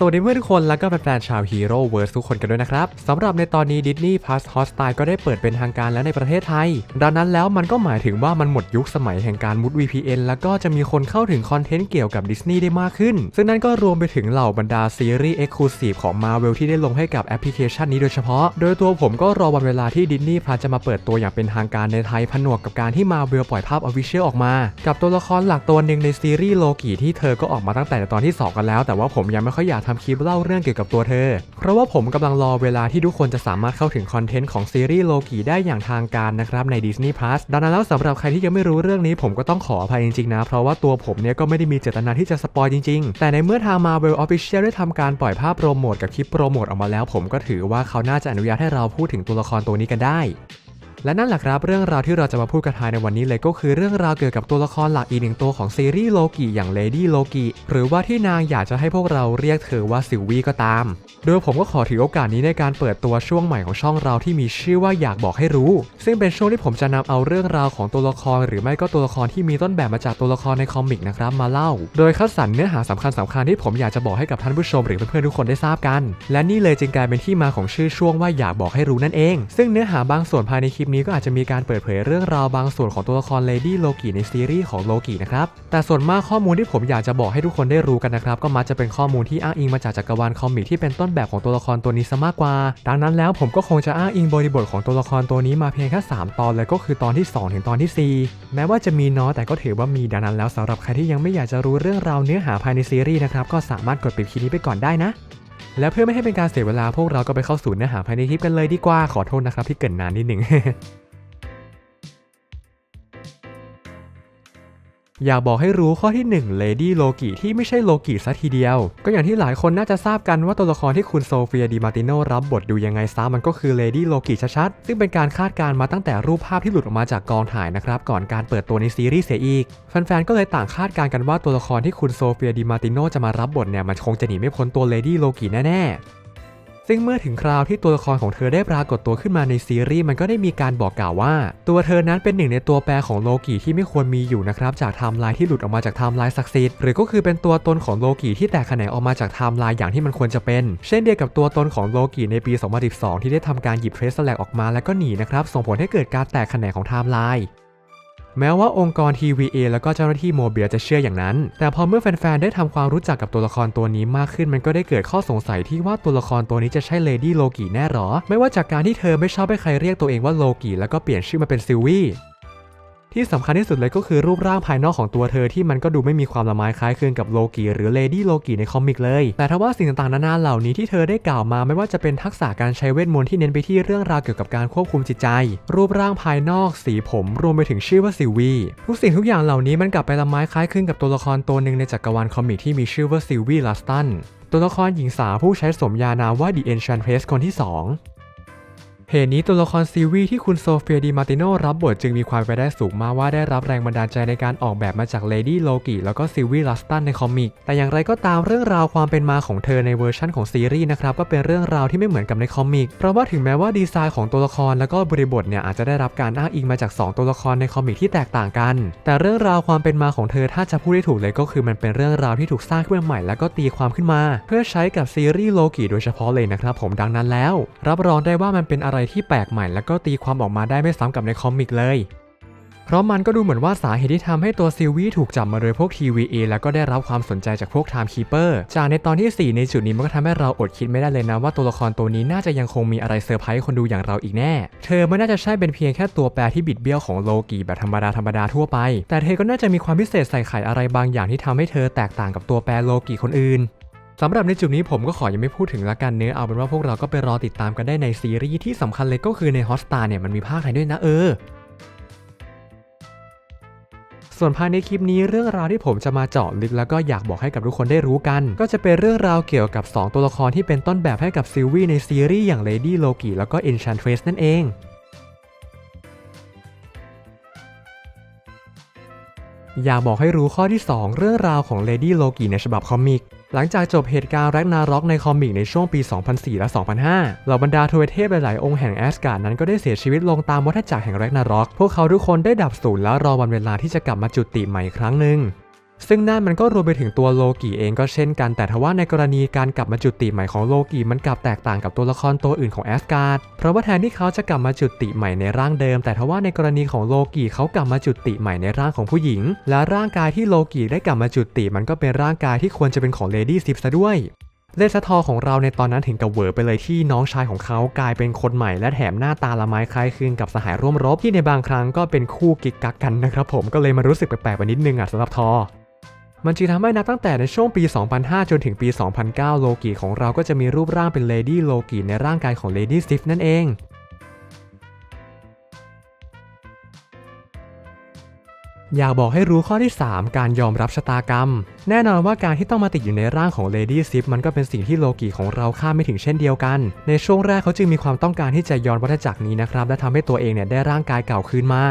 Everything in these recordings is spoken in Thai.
สวัสดีเพื่อนทุกคนแล้วก็แฟนๆชาวฮีโร่เวิร์สทุกคนกันด้วยนะครับสำหรับในตอนนี้ดิสนีย์พ u สฮอสไตก็ได้เปิดเป็นทางการแล้วในประเทศไทย ดังนั้นแล้วมันก็หมายถึงว่ามันหมดยุคสมัยแห่งการมุด VPN แล้วก็จะมีคนเข้าถึงคอนเทนต์เกี่ยวกับดิสนีย์ได้มากขึ้น ซึ่งนั่นก็รวมไปถึงเหล่าบรรดาซีรีส์ Exclusive ของ Marvel ที่ได้ลงให้กับแอปพลิเคชันนี้โดยเฉพาะ โดยตัวผมก็รอวันเวลาที่ดิสนีย์พ u สจะมาเปิดตัวอย่างเป็นทางการในไทยผนวกกับการที่ Marvel ปล่อยภาพ Official ออกมา กับตัวละครหลักตัวหนึ่งในซีรีส์โลกิที่เธอก็ออกมาตั้งแต่ตอนที่สองกันแล้ว แต่ว่าผมยังไม่ค่อยอยากทำคลิปเล่าเรื่องเกี่ยวกับตัวเธอ เพราะว่าผมกำลังรอเวลาที่ทุกคนจะสามารถเข้าถึงคอนเทนต์ของซีรีส์โลกิได้อย่างทางการนะครับใน Disney Plus ดังนั้นแล้วสำหรับใครที่ยังไม่รู้เรื่องนี้ผมก็ต้องขออภัยจริงๆนะ เพราะว่าตัวผมเนี่ยก็ไม่ได้มีเจตนาที่จะสปอยจริงๆ แต่ในเมื่อทาง Marvel Official ได้ทำการปล่อยภาพโปรโมทกับคลิปโปรโมทออกมาแล้ว ผมก็ถือว่าเขาน่าจะอนุญาตให้เราพูดถึงตัวละครตัวนี้กันได้ และนั่นแหละครับเรื่องราวที่เราจะมาพูดกันทายในวันนี้เลยก็คือเรื่องราวเกี่ยวกับตัวละครหลักอีกหนึ่งตัวของซีรีส์โลกิอย่างเลดี้โลกิหรือว่าที่นางอยากจะให้พวกเราเรียกเธอว่าซิลวีก็ตาม โดยผมก็ขอถือโอกาสนี้ในการเปิดตัวช่วงใหม่ของช่องเราที่มีชื่อว่าอยากบอกให้รู้ ซึ่งเป็นช่วงที่ผมจะนำเอาเรื่องราวของตัวละคร หรือไม่ก็ตัวละครที่มีต้นแบบมาจากตัวละครในคอมิกนะครับมาเล่า โดยคัดสรรเนื้อหาสำคัญสำคัญที่ผมอยากจะบอกให้กับท่านผู้ชมหรือเพื่อนๆทุกคนได้ทราบกัน และนี่เลยจึงกลายเป็นที่มาของชื่อช่วงว่าอยากบอกให้รู้นั่นเอง ซึ่งเนื้อหาบางส่วนภายในคลิปนี้ก็อาจจะมีการเปิดเผยเรื่องราวบางส่วนของตัวละครเลดี้โลกิในซีรีส์ของโลกินะครับ แต่ส่วนมากข้อมูลที่ผมอยากจะบอกให้ทุกคนได้รู้กันนะครับ ก็มักจะเป็นข้อมูลที่อ้างอิงมาจากจักรวาลคอมิกที่เป็นต้นแบบของตัวละครตัวนี้ซะมากกว่า ดังนั้นแล้วผมก็คงจะอ้างอิงบริบทของตัวละครตัวนี้มาเพียงแค่3ตอนเลยก็คือตอนที่ 2 ถึงตอนทีสี่4 แม้ว่าจะมีน้อยแต่ก็ถือว่ามีดังนั้นแล้วสำหรับใครที่ยังไม่อยากจะรู้เรื่องราวเนื้อหาภายในซีรีส์นะครับก็สามารถกดปิดคลิปนี้ไปก่อนได้นะ และเพื่อไม่ให้เป็นการเสียเวลาพวกเราก็ไปเข้าสู่เนื้อหาภายในคลิปกันเลยดีกว่าขอโทษนะครับที่เกินนานนิดหนึ่ง อยากบอกให้รู้ข้อที่1 Lady Loki ที่ไม่ใช่โลกิซะทีเดียว ก็อย่างที่หลายคนน่าจะทราบกันว่าตัวละครที่คุณโซเฟียดีมาติโนรับบทดูยังไงซะมันก็คือ Lady Loki ชัดๆ ซึ่งเป็นการคาดการณ์มาตั้งแต่รูปภาพที่หลุดออกมาจากกองถ่ายนะครับ ก่อนการเปิดตัวในซีรีส์เสียอีก แฟนๆ ก็เลยต่างคาดการณ์กันว่าตัวละครที่คุณโซเฟียดีมาติโนจะมารับบทเนี่ยมันคงจะหนีไม่พ้นตัว Lady Loki แน่ๆ ซึ่งเมื่อถึงคราวที่ตัวละครของเธอได้ปรากฏตัวขึ้นมาในซีรีส์มันก็ได้มีการบอกกล่าวว่า ตัวเธอนั้นเป็นหนึ่งในตัวแปรของโลกิที่ไม่ควรมีอยู่นะครับจากไทม์ไลน์ที่หลุดออกมาจากไทม์ไลน์ศักดิ์สิทธิ์หรือก็คือเป็นตัวตนของโลกิที่แตกแขนงออกมาจากไทม์ไลน์อย่างที่มันควรจะเป็น เช่นเดียวกับตัวตนของโลกิในปี 2012 ที่ได้ทำการหยิบเทรสแลกออกมาแล้วก็หนีนะครับส่งผลให้เกิดการแตกแขนงของไทม์ไลน์ แม้ว่าองค์กร TVA แล้วก็เจ้าหน้าที่โมเบียจะเชื่ออย่างนั้น แต่พอเมื่อแฟนๆ ได้ทำความรู้จักกับตัวละครตัวนี้มากขึ้น มันก็ได้เกิดข้อสงสัยที่ว่าตัวละครตัวนี้จะใช่เลดี้โลกีแน่หรอ ไม่ว่าจากการที่เธอไม่ชอบให้ใครเรียกตัวเองว่าโลกีแล้วก็เปลี่ยนชื่อมาเป็นซิลวี่ ที่สำคัญที่สุดเลยก็คือรูปร่างภายนอกของตัวเธอที่มันก็ดูไม่มีความละไม้คล้ายคลึงกับโลกิหรือเลดี้โลกิในคอมิกเลย แต่ถ้าว่าสิ่งต่างๆนานาเหล่านี้ที่เธอได้กล่าวมาไม่ว่าจะเป็นทักษะการใช้เวทมนต์ที่เน้นไปที่เรื่องราวเกี่ยวกับการควบคุมจิตใจ รูปร่างภายนอกสีผม รวมไปถึงชื่อว่าซิวีทุกสิ่งทุกอย่างเหล่านี้มันกลับไปละไม้คล้ายคลึงกับตัวละครตัวหนึ่งในจักรวาลคอมิกที่มีชื่อว่าซิวีลัสตันตัวละครหญิงสาวผู้ใช้สมญานามว่า The Enchantress คนที่สอง เหตุนี้ตัวละครซีวีที่คุณโซเฟียดีมาติโนรับบทจึงมีความไปได้สูงมากว่าได้รับแรงบันดาลใจในการออกแบบมาจากเลดี้โลกิแล้วก็ซิวีลัสตันในคอมิก แต่อย่างไรก็ตามเรื่องราวความเป็นมาของเธอในเวอร์ชั่นของซีรีส์นะครับก็เป็นเรื่องราวที่ไม่เหมือนกับในคอมิก เพราะว่าถึงแม้ว่าดีไซน์ของตัวละครแล้วก็บริบทเนี่ยอาจจะได้รับการอ้างอิงมาจาก 2 ตัวละครในคอมิกที่แตกต่างกัน แต่เรื่องราวความเป็นมาของเธอถ้าจะพูดได้ถูกเลยก็คือมันเป็นเรื่องราวที่ถูกสร้างขึ้นมาใหม่ แล้วก็ตีความขึ้นมา เพื่อใช้กับซีรีส์โลกิโดยเฉพาะเลยนะครับผมดังนั้นแล้ว รับรองได้ว่ามันเป็นอะไรไรที่แปลกใหม่แล้วก็ตีความออกมาได้ไม่ซ้ำกับในคอมิกเลย เพราะมันก็ดูเหมือนว่าสาเหตุที่ทำให้ตัวซิลวี่ถูกจับมาโดยพวก TVA แล้วก็ได้รับความสนใจจากพวก Timekeeper จากในตอนที่ 4 ในจุดนี้มันก็ทำให้เราอดคิดไม่ได้เลยนะว่าตัวละครตัวนี้น่าจะยังคงมีอะไรเซอร์ไพรส์คนดูอย่างเราอีกแน่ เธอไม่น่าจะใช่เป็นเพียงแค่ตัวแปรที่บิดเบี้ยวของโลกีแบบธรรมดาธรรมดาทั่วไป แต่เธอก็น่าจะมีความพิเศษใส่ไข่อะไรบางอย่างที่ทำให้เธอแตกต่างกับตัวแปรโลกีคนอื่น สำหรับในจุดนี้ผมก็ขอยังไม่พูดถึงละกันเนื้อเอาเป็นว่าพวกเราก็ไปรอติดตามกันได้ในซีรีส์ที่สำคัญเลยก็คือในฮอสตาเนี่ยมันมีภาคไทยด้วยนะเออส่วนภายในคลิปนี้เรื่องราวที่ผมจะมาเจาะลึกแล้วก็อยากบอกให้กับทุกคนได้รู้กัน ก็จะเป็นเรื่องราวเกี่ยวกับ 2 ตัวละครที่เป็นต้นแบบให้กับซิลวี่ในซีรีส์อย่าง Lady Loki แล้วก็ Enchantress นั่นเองอยากบอกให้รู้ข้อที่ 2 เรื่องราวของ Lady Loki ในฉบับคอมิก หลังจากจบเหตุการณ์แร็กนาร็อกในคอมิกในช่วงปี 2004 และ 2005 เหล่าบรรดาทเวเทพหลายๆองค์แห่งแอสการ์ดนั้นก็ได้เสียชีวิตลงตามวัฏจักรแห่งแร็กนาร็อก พวกเขาทุกคนได้ดับสูญแล้วรอวันเวลาที่จะกลับมาจุติใหม่อีกครั้งหนึ่ง ซึ่งนั่นมันก็รวมไปถึงตัวโลกิเองก็เช่นกัน แต่ทว่าในกรณีการกลับมาจุติใหม่ของโลกิมันกลับแตกต่างกับตัวละครตัวอื่นของแอสการ์ด เพราะว่าแทนที่เขาจะกลับมาจุติใหม่ในร่างเดิม แต่ทว่าในกรณีของโลกิเขากลับมาจุติใหม่ในร่างของผู้หญิง และร่างกายที่โลกิได้กลับมาจุติมันก็เป็นร่างกายที่ควรจะเป็นของเลดี้ซิฟซะด้วยเลสทอของเราในตอนนั้นถึงกับเหวอไปเลยที่น้องชายของเขากลายเป็นคนใหม่ และแถมหน้าตาละไม้คล้ายคลึงกับสหายร่วมรบที่ในบางครั้งก็เป็นคู่กิ๊กกักกันนะครับผมก็เลยมารู้สึกแปลกๆไปนิดนึงอะสำหรับทอ มันจึงทำให้นับตั้งแต่ในช่วงปี 2005 จนถึงปี 2009 โลกิของเราก็จะมีรูปร่างเป็นเลดี้โลกิในร่างกายของเลดี้ซิฟนั่นเอง อยากบอกให้รู้ข้อที่ 3 การยอมรับชะตากรรม แน่นอนว่าการที่ต้องมาติดอยู่ในร่างของ Lady Sif มันก็เป็นสิ่งที่โลกิของเราคาดไม่ถึงเช่นเดียวกัน ในช่วงแรกเขาจึงมีความต้องการที่จะย้อนวัฏจักรนี้นะครับและทำให้ตัวเองเนี่ยได้ร่างกายเก่าคืนมา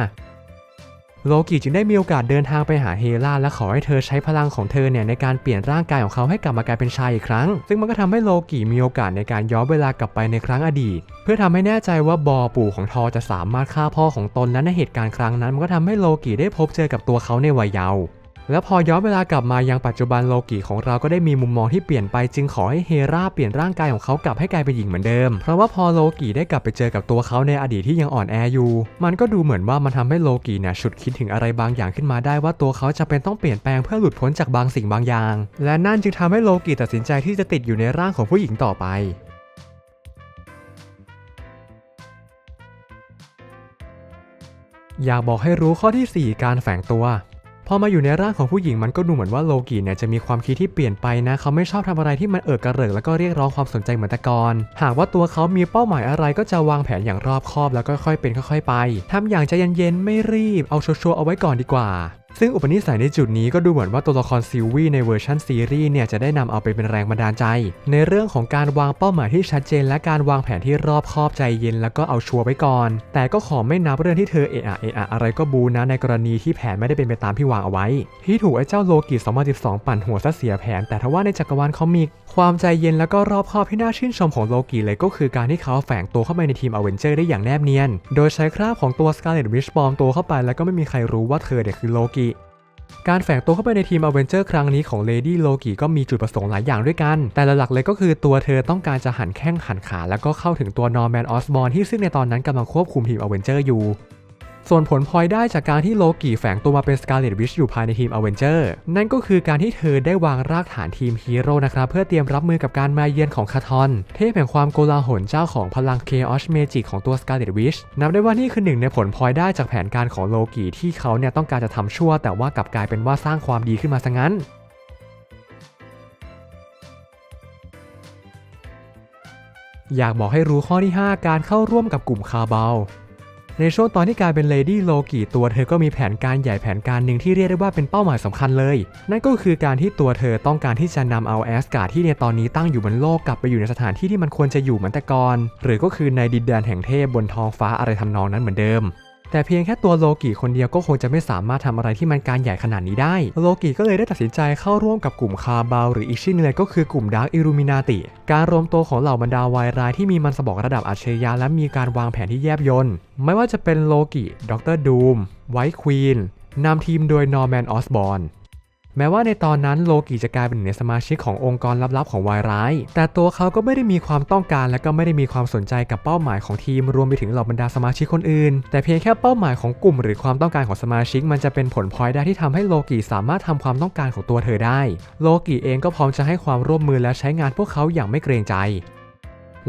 โลกิจึงได้มีโอกาสเดินทางไปหาเฮราและขอให้เธอใช้พลังของเธอเนี่ยในการเปลี่ยนร่างกายของเขาให้กลับมากลายเป็นชายอีกครั้ง ซึ่งมันก็ทำให้โลกิมีโอกาสในการย้อนเวลากลับไปในครั้งอดีต เพื่อทำให้แน่ใจว่าบอปู่ของทอจะสามารถฆ่าพ่อของตนและในเหตุการณ์ครั้งนั้นมันก็ทำให้โลกิได้พบเจอกับตัวเขาในวัยเยาว์ และพอย้อนเวลากลับมายังปัจจุบันโลกิของเราก็ได้มีมุมมองที่เปลี่ยนไปจึงขอให้เฮราเปลี่ยนร่างกายของเขากลับให้กลายเป็นหญิงเหมือนเดิม เพราะว่าพอโลกิได้กลับไปเจอกับตัวเขาในอดีตที่ยังอ่อนแออยู่ มันก็ดูเหมือนว่ามันทำให้โลกิเนี่ยฉุดคิดถึงอะไรบางอย่างขึ้นมาได้ว่าตัวเขาจะเป็นต้องเปลี่ยนแปลงเพื่อหลุดพ้นจากบางสิ่งบางอย่าง และนั่นจึงทำให้โลกิตัดสินใจที่จะติดอยู่ในร่างของผู้หญิงต่อไปอยากบอกให้รู้ข้อที่ 4 การแฝงตัว พอมาอยู่ในร่างของผู้หญิงมันก็ดูเหมือนว่าโลกิเนี่ยจะมีความคิดที่เปลี่ยนไปนะ เขาไม่ชอบทำอะไรที่มันเอิกกระเริกแล้วก็เรียกร้องความสนใจเหมือนแต่ก่อนหากว่าตัวเขามีเป้าหมายอะไรก็จะวางแผนอย่างรอบคอบแล้วก็ค่อยเป็นค่อย ๆ ไปทำอย่างใจเย็นๆไม่รีบเอาชัวร์ๆเอาไว้ก่อนดีกว่า ซึ่งอุปนิสัยในจุดนี้ก็ดูเหมือนว่าตัวละครซิลวี่ในเวอร์ชันซีรีส์เนี่ยจะได้นำเอาไปเป็นแรงบันดาลใจ ในเรื่องของการวางเป้าหมายที่ชัดเจน และการวางแผนที่รอบคอบใจเย็น แล้วก็เอาชัวร์ไว้ก่อน แต่ก็ขอไม่นับเรื่องที่เธอเอะอะเอะอะอะไรก็บูนะในกรณีที่แผนไม่ได้เป็นไปตามที่วางเอาไว้ ที่ถูกไอ้เจ้าโลกิ2012 ปั่นหัวซะเสียแผน แต่ทว่าในจักรวาลคอมิก ความใจเย็นแล้วก็รอบคอบที่น่าชื่นชมของโลกิเลยก็คือการที่เขาแฝงตัวเข้าไปในทีมอเวนเจอร์ได้อย่างแนบเนียน โดยใช้คราบของตัว Scarlet Witch ปลอมตัวเข้าไปแล้วก็ไม่มีใครรู้ว่าเธอเนี่ยคือโลกิ การแฝงตัวเข้าไปในทีมอเวนเจอร์ครั้งนี้ของเลดี้โลกิก็มีจุดประสงค์หลายอย่างด้วยกัน แต่หลักๆเลยก็คือตัวเธอต้องการจะหันแข้งหันขา แล้วก็เข้าถึงตัวนอร์แมนออสบอร์นที่ซึ่งในตอนนั้นกำลังควบคุมทีมอเวนเจอร์อยู่ ส่วนผลพลอยได้จากการที่โลกิแฝงตัวมาเป็น Scarlet Witch อยู่ภายในทีมอเวนเจอร์นั่นก็คือการที่เธอได้วางรากฐานทีมฮีโร่นะครับเพื่อเตรียมรับมือกับการมาเยือนของคาทอน เทพแห่งความโกลาหลเจ้าของพลัง Chaos Magic ของตัว Scarlet Witch นับได้ว่านี่คือหนึ่งในผลพลอยได้จากแผนการของโลกิที่เขาเนี่ยต้องการจะทำชั่ว แต่ว่ากลับกลายเป็นว่าสร้างความดีขึ้นมาซะงั้นอยากบอกให้รู้ข้อที่ 5 การเข้าร่วมกับกลุ่มคาร์บาล ในช่วงตอนที่กลายเป็นเลดี้โลกีตัวเธอก็มีแผนการใหญ่แผนการหนึ่งที่เรียกได้ว่าเป็นเป้าหมายสำคัญเลย นั่นก็คือการที่ตัวเธอต้องการที่จะนำเอาแอสการ์ดที่ในตอนนี้ตั้งอยู่บนโลกกลับไปอยู่ในสถานที่ที่มันควรจะอยู่เหมือนแต่ก่อน หรือก็คือในดินแดนแห่งเทพบนท้องฟ้าอะไรทำนองนั้นเหมือนเดิม แต่เพียงแค่ตัวโลกิคนเดียวก็คงจะไม่สามารถทำอะไรที่มันการใหญ่ขนาดนี้ได้ โลกิก็เลยได้ตัดสินใจเข้าร่วมกับกลุ่มคาบาลหรืออีกชื่อหนึงเลยก็คือกลุ่มดาร์กอิรูมินาติ การรวมตัวของเหล่าบรรดาวายร้ายที่มีมันสมองระดับอัจฉริยะและมีการวางแผนที่แยบยลไม่ว่าจะเป็นโลกิด็อกเตอร์ดูม ไวท์ควีนนำทีมโดยนอร์แมนออสบอร์น แม้ว่าในตอนนั้นโลกิจะกลายเป็นหนึ่งในสมาชิกขององค์กรลับๆของวายร้าย แต่ตัวเขาก็ไม่ได้มีความต้องการและก็ไม่ได้มีความสนใจกับเป้าหมายของทีมรวมไปถึงเหล่าบรรดาสมาชิกคนอื่น แต่เพียงแค่เป้าหมายของกลุ่ม หรือความต้องการของสมาชิก มันจะเป็นผลพลอยได้ที่ทำให้โลกิสามารถทำความต้องการของตัวเธอได้ โลกิเองก็พร้อมจะให้ความร่วมมือและใช้งานพวกเขาอย่างไม่เกรงใจ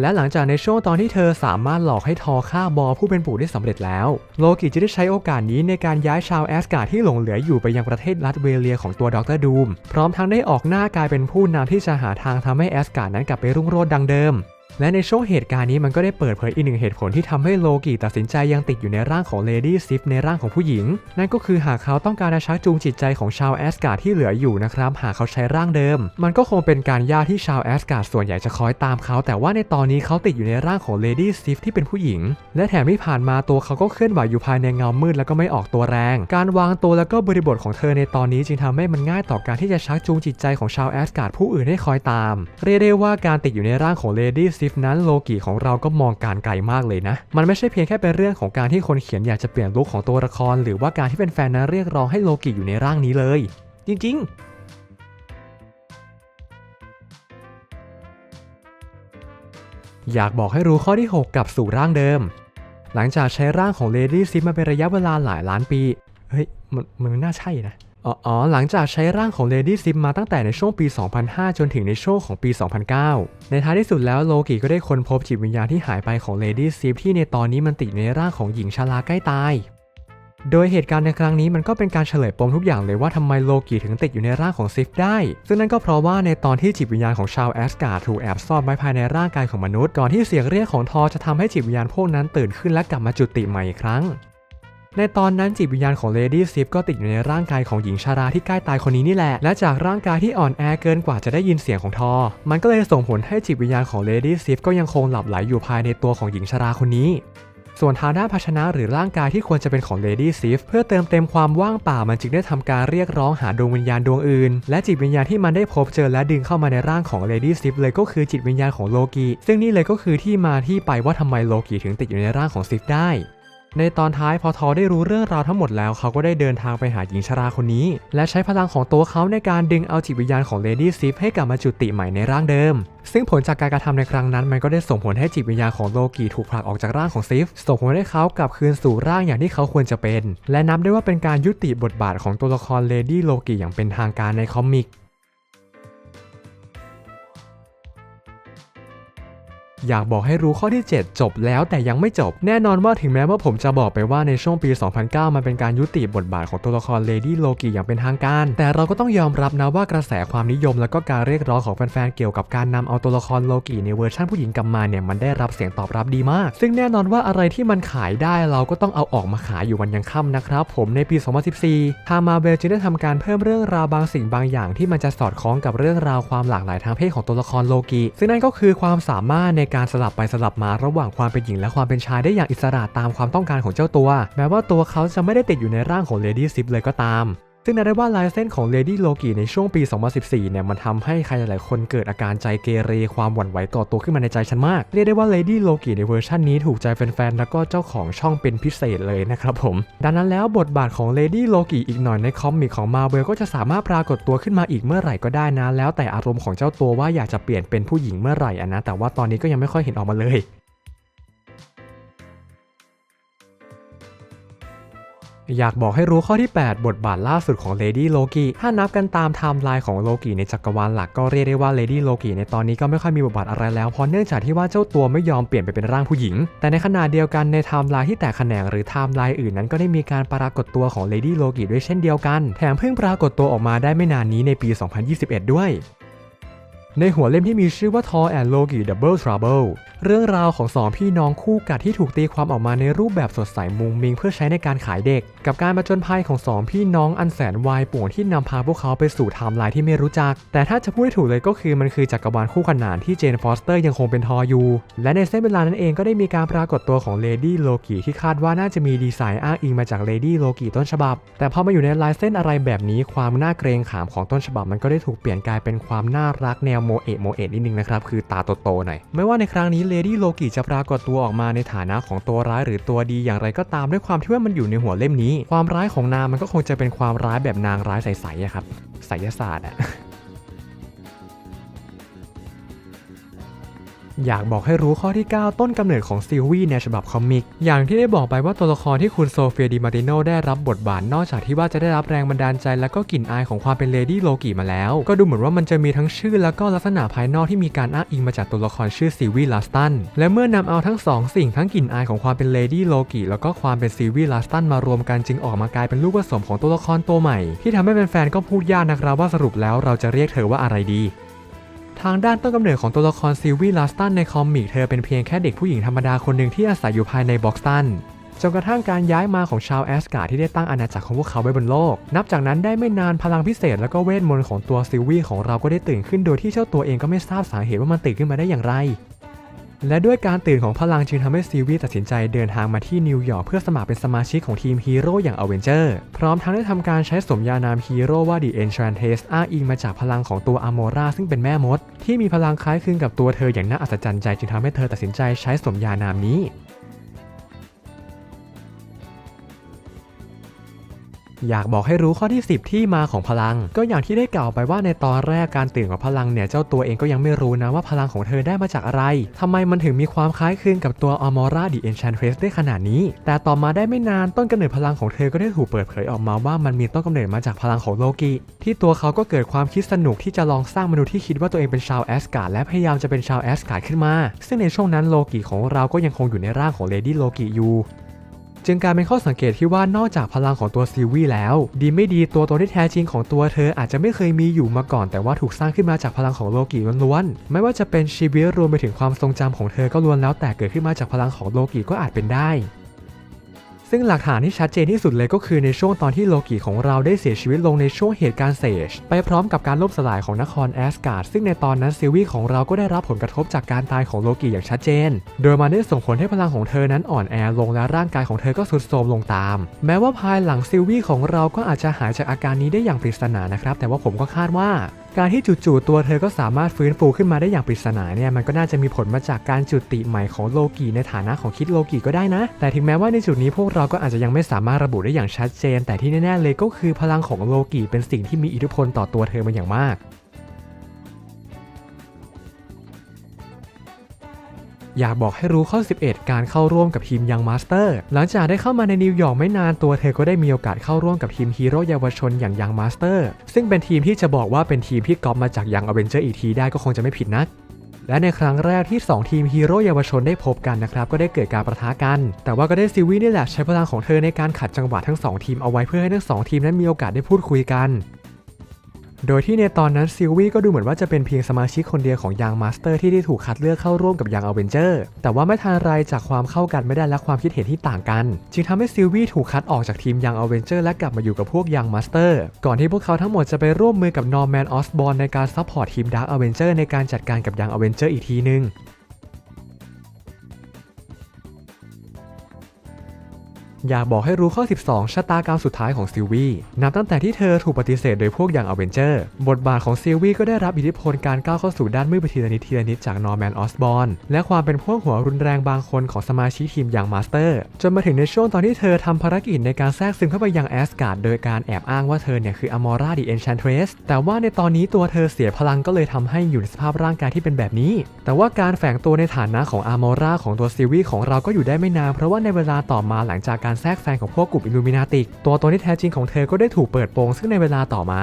และหลังจากในช่วงตอนที่เธอสามารถหลอกให้ทอฆ่าบอผู้เป็นปู่ได้สำเร็จแล้ว โลกิจะได้ใช้โอกาสนี้ในการย้ายชาวแอสการ์ดที่หลงเหลืออยู่ไปยังประเทศลัตเวเลียของตัวดรดูม พร้อมทั้งได้ออกหน้ากลายเป็นผู้นำที่จะหาทางทำให้แอสการ์ดนั้นกลับไปรุ่งโรจน์ดังเดิม และในช่วงเหตุการณ์นี้มันก็ได้เปิดเผยอีกหนึ่งเหตุผลที่ทำให้โลกิตัดสินใจยังติดอยู่ในร่างของเลดี้ซิฟในร่างของผู้หญิง นั่นก็คือหากเขาต้องการจะชักจูงจิตใจของชาวแอสการ์ดที่เหลืออยู่นะครับหากเขาใช้ร่างเดิม มันก็คงเป็นการยากที่ชาวแอสการ์ดส่วนใหญ่จะคอยตามเขา แต่ว่าในตอนนี้เขาติดอยู่ในร่างของเลดี้ซิฟที่เป็นผู้หญิง และแถมที่ผ่านมาตัวเขาก็เคลื่อนไหวอยู่ภายในเงามืดแล้วก็ไม่ออกตัวแรง การวางตัวแล้วก็บริบทของเธอในตอนนี้จึงทำให้มันง่ายต่อการที่จะชักจูงจิตใจของชาวแอสการ์ดผู้อื่นให้คอยตาม เรียกได้ว่าการติดอยู่ในร่างของเลดี้ซิฟนั้นโลกิของเราก็มองการไกลมากเลยนะ มันไม่ใช่เพียงแค่เป็นเรื่องของการที่คนเขียนอยากจะเปลี่ยนลุคของตัวละคร หรือว่าการที่เป็นแฟนนั้นเรียกร้องให้โลกิอยู่ในร่างนี้เลย จริง ๆอยากบอกให้รู้ข้อที่ 6กลับสู่ร่างเดิม หลังจากใช้ร่างของเลดี้ซิปมาเป็นระยะเวลาหลายล้านปี เฮ้ย มันมันไม่น่าใช่นะ อ๋อ หลังจากใช้ร่างของเลดี้ซิปมาตั้งแต่ในช่วงปี 2005 จนถึงในช่วงของปี 2009 ในท้ายที่สุดแล้วโลกิก็ได้ค้นพบจิตวิญญาณที่หายไปของเลดี้ซิปที่ในตอนนี้มันติดในร่างของหญิงชราใกล้ตาย โดยเหตุการณ์ในครั้งนี้มันก็เป็นการเฉลยปมทุกอย่างเลยว่าทำไมโลกิถึงติดอยู่ในร่างของซิฟได้ ซึ่งนั่นก็เพราะว่าในตอนที่จิตวิญญาณของชาวแอสการ์ถูกแอบซ่อนไว้ภายในร่างกายของมนุษย์ก่อนที่เสียงเรียกของทอจะทำให้จิตวิญญาณพวกนั้นตื่นขึ้นและกลับมาจุติใหม่อีกครั้ง ในตอนนั้นจิตวิญญาณของเลดี้ซิฟก็ติดอยู่ในร่างกายของหญิงชาราที่ใกล้ตายคนนี้นี่แหละ และจากร่างกายที่อ่อนแอเกินกว่าจะได้ยินเสียงของทอ มันก็เลยส่งผลให้จิตวิญญาณของเลดี้ซิฟก็ยังคงหลับไหลอยู่ภายในตัวของหญิงชาราคนนี้ส่วนทางด้านภาชนะหรือร่างกายที่ควรจะเป็นของ Lady Sif เพื่อเติมเต็มความว่างเปล่ามันจึงได้ทำการเรียกร้องหาดวงวิญญาณดวงอื่น และจิตวิญญาณที่มันได้พบเจอและดึงเข้ามาในร่างของ Lady Sif เลยก็คือจิตวิญญาณของโลกิซึ่งนี่เลยก็คือที่มาที่ไปว่าทำไมโลกิถึงติดอยู่ในร่างของซิฟได้ ในตอนท้ายพอทอได้รู้เรื่องราวทั้งหมดแล้วเขาก็ได้เดินทางไปหาหญิงชราคนนี้ และใช้พลังของตัวเขาในการดึงเอาจิตวิญญาณของเลดี้ซิฟให้กลับมาจุติใหม่ในร่างเดิม ซึ่งผลจากการกระทำในครั้งนั้น มันก็ได้ส่งผลให้จิตวิญญาณของโลกีถูกผลักออกจากร่างของซิฟส่งผลให้เขากลับคืนสู่ร่างอย่างที่เขาควรจะเป็น และนับได้ว่าเป็นการยุติบทบาทของตัวละครเลดี้โลกีอย่างเป็นทางการในคอมิก อยากบอกให้รู้ข้อที่ 7 จบแล้วแต่ยังไม่จบ แน่นอนว่าถึงแม้ว่าผมจะบอกไปว่าในช่วงปี 2009 มันเป็นการยุติบทบาทของตัวละครเลดี้โลกิอย่างเป็นทางการ แต่เราก็ต้องยอมรับนะว่ากระแสความนิยม และก็การเรียกร้องของแฟนๆเกี่ยวกับการนำเอาตัวละครโลกิในเวอร์ชันผู้หญิงกลับมาเนี่ยมันได้รับเสียงตอบรับดีมาก ซึ่งแน่นอนว่าอะไรที่มันขายได้เราก็ต้องเอาออกมาขายอยู่วันยังค่ำนะครับผมในปี 2014 ทางมาเวลจึงได้ทำการเพิ่มเรื่องราวบางสิ่งบางอย่างที่มันจะสอดคล้องกับเรื่องราวความหลากหลายทางเพศของตัวละครโลกิซึ่งนั่นก็คือความสามารถในการสลับไปสลับมาระหว่างความเป็นหญิงและความเป็นชายได้อย่างอิสระตามความต้องการของเจ้าตัว แม้ว่าตัวเขาจะไม่ได้ติดอยู่ในร่างของเลดี้ซิปเลยก็ตาม ซึ่งนับได้ว่าลายเส้นของ Lady Loki ในช่วงปี 2014 เนี่ยมันทำให้ใครหลายๆคนเกิดอาการใจเกเรความหวั่นไหวต่อตัวขึ้นมาในใจฉันมาก เรียกได้ว่า Lady Loki ในเวอร์ชันนี้ถูกใจแฟนๆ แล้วก็เจ้าของช่องเป็นพิเศษเลยนะครับผม ดังนั้นแล้วบทบาทของ Lady Loki อีกหน่อยในคอมิกของ Marvel ก็จะสามารถปรากฏตัวขึ้นมาอีกเมื่อไหร่ก็ได้นะ แล้วแต่อารมณ์ของเจ้าตัวว่าอยากจะเปลี่ยนเป็นผู้หญิงเมื่อไหร่อะนะ แต่ว่าตอนนี้ก็ยังไม่ค่อยเห็นออกมาเลย อยากบอกให้รู้ข้อที่ 8 บทบาทล่าสุดของ Lady Loki ถ้านับกันตามไทม์ไลน์ของโลกิในจักรวาลหลักก็เรียกได้ว่า Lady Loki ในตอนนี้ก็ไม่ค่อยมีบทบาทอะไรแล้วเพราะเนื่องจากที่ว่าเจ้าตัวไม่ยอมเปลี่ยนไปเป็นร่างผู้หญิง แต่ในขณะเดียวกันในไทม์ไลน์ที่แตกแขนงหรือไทม์ไลน์อื่นนั้นก็ได้มีการปรากฏตัวของ Lady Loki ด้วยเช่นเดียวกัน แถมเพิ่งปรากฏตัวออกมาได้ไม่นานนี้ในปี 2021 ด้วย ในหัวเล่มที่มีชื่อว่า Thor and Loki Double Trouble เรื่องราวของสองพี่น้องคู่กัดที่ถูกตีความออกมาในรูปแบบสดใสมุงมิงเพื่อใช้ในการขายเด็ก กับการประจนภัยของสองพี่น้องอันแสนวายป่วงที่นำพาพวกเขาไปสู่ไทม์ไลน์ที่ไม่รู้จัก แต่ถ้าจะพูดให้ถูกเลยก็คือมันคือจักรวาลคู่ขนานที่เจนฟอสเตอร์ยังคงเป็นทออยู่ และในเส้นเวลานั้นเองก็ได้มีการปรากฏตัวของเลดี้โลกิที่คาดว่าน่าจะมีดีไซน์อ้างอิงมาจากเลดี้โลกิต้นฉบับ แต่พอมาอยู่ในลายเส้นอะไรแบบนี้ความน่าเกรงขามของต้นฉบับมันก็ได้ถูกเปลี่ยนกลายเป็นความน่ารักแนวโมเอะโมเอะนิดนึงนะครับ คือตาโตๆหน่อย ไม่ว่าในครั้งนี้เลดี้โลกิจะปรากฏตัวออกมาในฐานะของตัวร้ายหรือตัวดีอย่างไรก็ตามด้วยความที่ว่ามันอยู่ในหัวเล่มนี้ ความร้ายของนางมันก็คงจะเป็นความร้ายแบบนางร้ายใสๆครับไสยศาสตร์อะ อยากบอกให้รู้ข้อที่ 9 ต้นกำเนิดของซิลวี่ในฉบับคอมิก อย่างที่ได้บอกไปว่าตัวละครที่คุณโซเฟียดิมาติโนได้รับบทบาทนอกจากที่ว่าจะได้รับแรงบันดาลใจ และก็กลิ่นอายของความเป็นเลดี้โลกิมาแล้ว ก็ดูเหมือนว่ามันจะมีทั้งชื่อ และก็ลักษณะภายนอกที่มีการอ้างอิงมาจากตัวละครชื่อซิลวี่ลาสตันและเมื่อนำเอาทั้งสองสิ่งทั้งกลิ่นอายของความเป็นเลดี้โลกิแล้วก็ความเป็นซิลวี่ลาสตันมารวมกันจึงออกมากลายเป็นลูกผสมของตัวละครตัวใหม่ ที่ทำให้แฟนๆก็พูดยากนะครับว่าสรุปแล้วเราจะเรียกเธอว่าอะไรดี ทางด้านต้นกำเนิดของตัวละครซิลวี่ลาสตันในคอมิกเธอเป็นเพียงแค่เด็กผู้หญิงธรรมดาคนหนึ่งที่อาศัยอยู่ภายในบ็อกสตันจนกระทั่งการย้ายมาของชาวแอสการ์ดที่ได้ตั้งอาณาจักรของพวกเขาไว้บนโลก นับจากนั้นได้ไม่นานพลังพิเศษและก็เวทมนต์ของตัวซิลวี่ของเราก็ได้ตื่นขึ้นโดยที่เจ้าตัวเองก็ไม่ทราบสาเหตุว่ามันตื่นขึ้นมาได้อย่างไร และด้วยการตื่นของพลังจึงทำให้ซีวีตัดสินใจเดินทางมาที่นิวยอร์กเพื่อสมัครเป็นสมาชิกของทีมฮีโร่อย่างอเวนเจอร์พร้อมทั้งได้ทำการใช้สมญานามฮีโร่ว่าดีเอนชานเทสอ้างอิงมาจากพลังของตัวอโมราซึ่งเป็นแม่มด ที่มีพลังคล้ายคลึงกับตัวเธออย่างน่าอัศจรรย์ใจจึงทำให้เธอตัดสินใจใช้สมญานามนี้ อยากบอกให้รู้ข้อที่ 10 ที่มาของพลัง ก็อย่างที่ได้กล่าวไปว่าในตอนแรกการตื่นของพลังเนี่ยเจ้าตัวเองก็ยังไม่รู้นะว่าพลังของเธอได้มาจากอะไรทำไมมันถึงมีความคล้ายคลึงกับตัวอมอร่าดิเอนชันเทรสได้ขนาดนี้ แต่ต่อมาได้ไม่นานต้นกำเนิดพลังของเธอก็ได้ถูกเปิดเผยออกมาว่ามันมีต้นกำเนิดมาจากพลังของโลกิที่ตัวเขาก็เกิดความคิดสนุกที่จะลองสร้างมนุษย์ที่คิดว่าตัวเองเป็นชาวแอสการ์ดและพยายามจะเป็นชาวแอสการ์ดขึ้นมา ซึ่งในช่วงนั้นโลกิของเราก็ยังคงอยู่ในร่างของเลดี้โลกิอยู่ จึงกลายเป็นข้อสังเกตที่ว่านอกจากพลังของตัวซีวี่แล้ว ดีไม่ดีตัวตนที่แท้จริงของตัวเธออาจจะไม่เคยมีอยู่มาก่อน แต่ว่าถูกสร้างขึ้นมาจากพลังของโลกิล้วนๆไม่ว่าจะเป็นชีวิตรวมไปถึงความทรงจำของเธอก็ล้วนแล้วแต่เกิดขึ้นมาจากพลังของโลกิก็อาจเป็นได้ ซึ่งหลักฐานที่ชัดเจนที่สุดเลยก็คือในช่วงตอนที่โลกิของเราได้เสียชีวิตลงในช่วงเหตุการณ์เซจไปพร้อมกับการล่มสลายของนครแอสการ์ดซึ่งในตอนนั้นซิลวี่ของเราก็ได้รับผลกระทบจากการตายของโลกิอย่างชัดเจน โดยมันได้ส่งผลให้พลังของเธอนั้นอ่อนแอลงและร่างกายของเธอก็ทรุดโทรมลงตาม แม้ว่าภายหลังซิลวี่ของเราก็อาจจะหายจากอาการนี้ได้อย่างปริศนานะครับแต่ว่าผมก็คาดว่า การที่จู่ๆตัวเธอก็สามารถฟื้นฟูขึ้นมาได้อย่างปริศนาเนี่ยมันก็น่าจะมีผลมาจากการจุติใหม่ของโลกีในฐานะของคิดโลกีก็ได้นะ แต่ถึงแม้ว่าในจุดนี้พวกเราก็อาจจะยังไม่สามารถระบุได้อย่างชัดเจน แต่ที่แน่ๆเลยก็คือพลังของโลกีเป็นสิ่งที่มีอิทธิพลต่อตัวเธอมาอย่างมาก อยากบอกให้รู้ข้อ 11 การเข้าร่วมกับทีมยังมาสเตอร์หลังจากได้เข้ามาในนิวยอร์กไม่นานตัวเธอก็ได้มีโอกาสเข้าร่วมกับทีมฮีโร่เยาวชนอย่างยังมาสเตอร์ซึ่งเป็นทีมที่จะบอกว่าเป็นทีมที่ก๊อปมาจากยังอเวนเจอร์อีกทีได้ก็คงจะไม่ผิดนักและในครั้งแรกที่ 2 ทีมฮีโร่เยาวชนได้พบกันนะครับ ก็ได้เกิดการประทะกัน แต่ว่าก็ได้ซิวี่นี่แหละใช้พลังของเธอในการขัดจังหวะทั้ง 2 ทีมเอาไว้เพื่อให้ทั้ง 2 ทีมนั้นมีโอกาสได้พูดคุยกัน โดยที่ในตอนนั้นซิลวี่ก็ดูเหมือนว่าจะเป็นเพียงสมาชิกคนเดียวของยังมาสเตอร์ที่ได้ถูกคัดเลือกเข้าร่วมกับยังอเวนเจอร์แต่ว่าไม่ทันไรจากความเข้ากันไม่ได้และความคิดเห็นที่ต่างกัน จึงทำให้ซิลวี่ถูกคัดออกจากทีมยังอเวนเจอร์และกลับมาอยู่กับพวกยังมาสเตอร์ก่อนที่พวกเขาทั้งหมดจะไปร่วมมือกับนอร์แมนออสบอนในการซัพพอร์ตทีมดาร์กอเวนเจอร์ในการจัดการกับยังอเวนเจอร์อีกทีนึง อยากบอกให้รู้ข้อ 12 ชะตากรรมสุดท้ายของซิลวี่นับตั้งแต่ที่เธอถูกปฏิเสธโดยพวกอย่างอเวนเจอร์ บทบาทของซิลวี่ก็ได้รับอิทธิพลการก้าวเข้าสู่ด้านมืดไปทีละนิดทีละนิดจากนอร์แมนออสบอ n และความเป็นพวกหัวรุนแรงบางคนของสมาชิกทีมอย่างมาสเตอร์ จนมาถึงในช่วงตอนที่เธอทำภารกิจในการแทรกซึมเข้าไปยังแอสการ์ดโดยการแอบอ้างว่าเธอเนี่ยคืออมอร่าดิเอนชันเทรสแต่ว่าในตอนนี้ตัวเธอเสียพลังก็เลยทำให้อยู่ในสภาพร่างกายที่เป็นแบบนี้ แต่ว่าการแฝงตัวในฐานะของอามอร่าของตัวซิลวี่ของเราก็อยู่ได้ไม่นานเพราะว่าในเวลาต่อมาหลังจากการแทรกแซงของพวกกลุ่มอิลูมินาติก ตัวตนที่แท้จริงของเธอก็ได้ถูกเปิดโปงซึ่งในเวลาต่อมา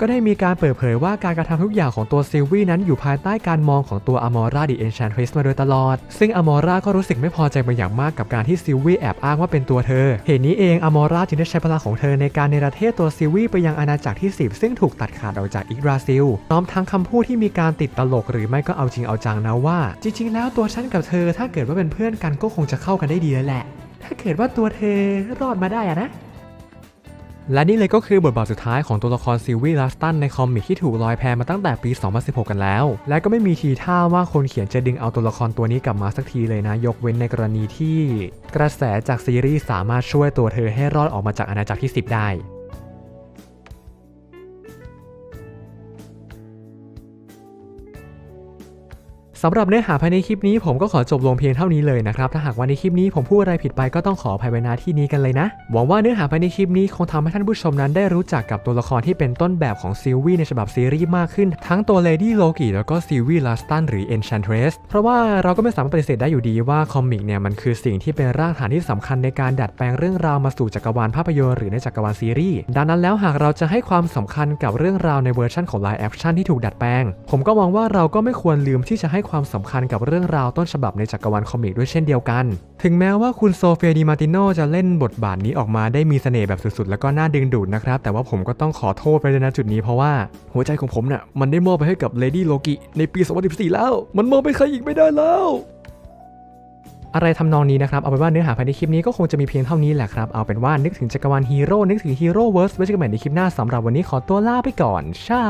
ก็ได้มีการเปิดเผยว่าการกระทำทุกอย่างของตัวซิลวี่นั้นอยู่ภายใต้การมองของตัวอมอร่าดิเอนชันเทรสมาโดยตลอด ซึ่งอมอร่าก็รู้สึกไม่พอใจเป็นอย่างมากกับการที่ซิลวี่แอบอ้างว่าเป็นตัวเธอ เหตุนี้เองอมอร่าจึงได้ใช้พลังของเธอในการเนรเทศตัวซิลวี่ไปยังอาณาจักรที่10ซึ่งถูกตัดขาดออกจากอิกราซิลพร้อมทั้งคำพูดที่มีการติดตลกหรือไม่ก็เอาจริงเอาจังนะว่า จริง ๆ แล้วตัวฉันกับเธอถ้าเกิดว่าเป็นเพื่อนกันก็คงจะเข้ากันได้ดีแล้วแหละาเกิดว่าตัวเธอรอดมาได้อะนะ และนี่เลยก็คือบทบาทสุดท้ายของตัวละครซิลวี่ลัสตันในคอมิกที่ถูกลอยแพมาตั้งแต่ปี 2016 กันแล้ว และก็ไม่มีทีท่าว่าคนเขียนจะดึงเอาตัวละครตัวนี้กลับมาสักทีเลยนะ ยกเว้นในกรณีที่ กระแสจากซีรีส์สามารถช่วยตัวเธอให้รอดออกมาจากอาณาจักรที่ 10 ได้ สำหรับเนื้อหาภายในคลิปนี้ผมก็ขอจบลงเพียงเท่านี้เลยนะครับ ถ้าหากว่าในคลิปนี้ผมพูดอะไรผิดไปก็ต้องขออภัยไว้ณที่นี้กันเลยนะ หวังว่าเนื้อหาภายในคลิปนี้คงทำให้ท่านผู้ชมนั้นได้รู้จักกับตัวละครที่เป็นต้นแบบของซิลวี่ในฉบับซีรีส์มากขึ้น ทั้งตัวเลดี้โลกิแล้วก็ซิลวี่ลาสตันหรือ Enchantress เพราะว่าเราก็ไม่สามารถปฏิเสธได้อยู่ดีว่าคอมิกเนี่ยมันคือสิ่งที่เป็นรากฐานที่สำคัญในการดัดแปลงเรื่องราวมาสู่จักรวาลภาพยนตร์หรือในจักรวาลซีรีส์ดังนั้นแล้วหากเราจะให้ความสำคัญกับเรื่องราวในเวอร์ชันของไลฟ์แอคชั่นที่ถูกดัดแปลง ผมก็มองว่าเราก็ไม่ควรลืมที่จะให้ความสำคัญกับเรื่องราวต้นฉบับในจักรวาลคอมิกด้วยเช่นเดียวกัน ถึงแม้ว่าคุณโซเฟียดิมาติโนจะเล่นบทบาทนี้ออกมาได้มีเสน่ห์แบบสุดๆ แล้วก็น่าดึงดูดนะครับ แต่ว่าผมก็ต้องขอโทษไปเลยนะจุดนี้เพราะว่าหัวใจของผมเนี่ยมันได้มอบไปให้กับเลดี้โลกิในปี 2014 แล้ว มันมอบไปใครอีกไม่ได้แล้วอะไรทำนองนี้นะครับ เอาเป็นว่าเนื้อหาภายในคลิปนี้ก็คงจะมีเพียงเท่านี้แหละครับ เอาเป็นว่านึกถึงจักรวาลฮีโร่ นึกถึงฮีโร่เวิร์สไว้เจอกันใหม่ในคลิปหน้าสำหรับวันนี้ขอตัวลาไปก่อนช้า